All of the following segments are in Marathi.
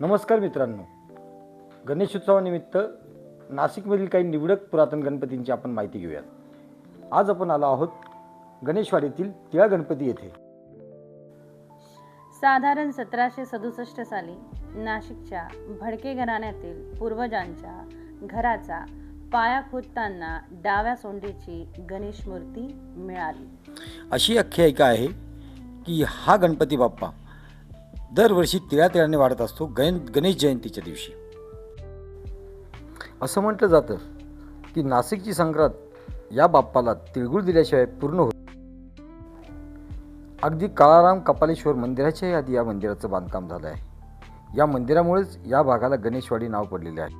नमस्कार मित्रांनो. गणेशोत्सवानिमित्त नाशिकमधील काही निवडक पुरातन गणपतींची आपण माहिती घेऊयात. आज आपण आलो आहोत गणेशवाडीतील तिळा गणपती येथे. साधारण सतराशे सदुसष्ट साली नाशिकच्या भडके घराण्यातील पूर्वजांच्या घराचा पाया खोदताना डाव्या सोंडीची गणेश मूर्ती मिळाली. अशी आख्यायिका आहे की हा गणपती बाप्पा दरवर्षी तिळातिळाने वाढत असतो गण गणेश जयंतीच्या दिवशी. असं म्हटलं जातं की नाशिकची संक्रांत या बाप्पाला तिळगुळ दिल्याशिवाय पूर्ण होत अगदी काळाराम कपालेश्वर मंदिराच्याही आधी या मंदिराचं बांधकाम झालं आहे. या मंदिरामुळेच या भागाला गणेशवाडी नाव पडलेले आहे.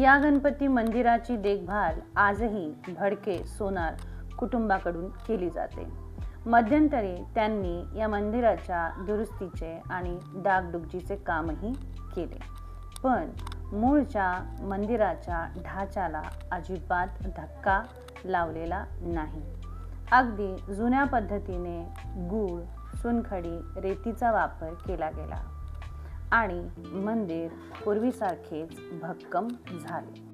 या गणपती मंदिराची देखभाल आजही भडके सोनार कुटुंबाकडून केली जाते. मध्यंतरी त्यांनी या मंदिराच्या दुरुस्तीचे आणि डागडुगजीचे कामही केले. पण मूळच्या मंदिराच्या ढाच्याला अजिबात धक्का लावलेला नाही. अगदी जुन्या पद्धतीने गूळ चुनखडी रेतीचा वापर केला गेला आणि मंदिर पूर्वीसारखेच भक्कम झाले.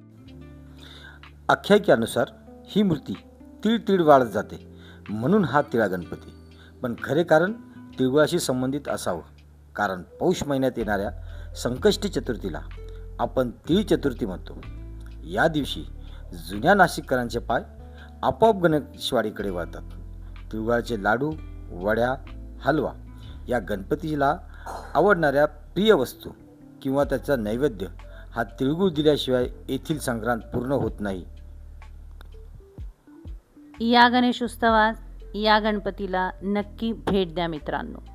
आख्यायिकेनुसार ही मूर्ती तीळ तीळ वाढत जाते. म्हणून हा तिळा गणपती. पण खरे कारण तिळगुळाशी संबंधित असावं. कारण पौष महिन्यात येणाऱ्या संकष्टी चतुर्थीला आपण तिळ चतुर्थी म्हणतो. या दिवशी जुन्या नाशिककरांचे पाय आपोआप गणेशवाडीकडे वळतात. तिळगुळाचे लाडू वड्या हलवा या गणपतीला आवडणाऱ्या प्रिय वस्तू किंवा त्याचा नैवेद्य हा तिळगुळ दिल्याशिवाय येथील संक्रांत पूर्ण होत नाही. या गणेश उत्सवात या गणपतीला नक्की भेट द्या मित्रांनो.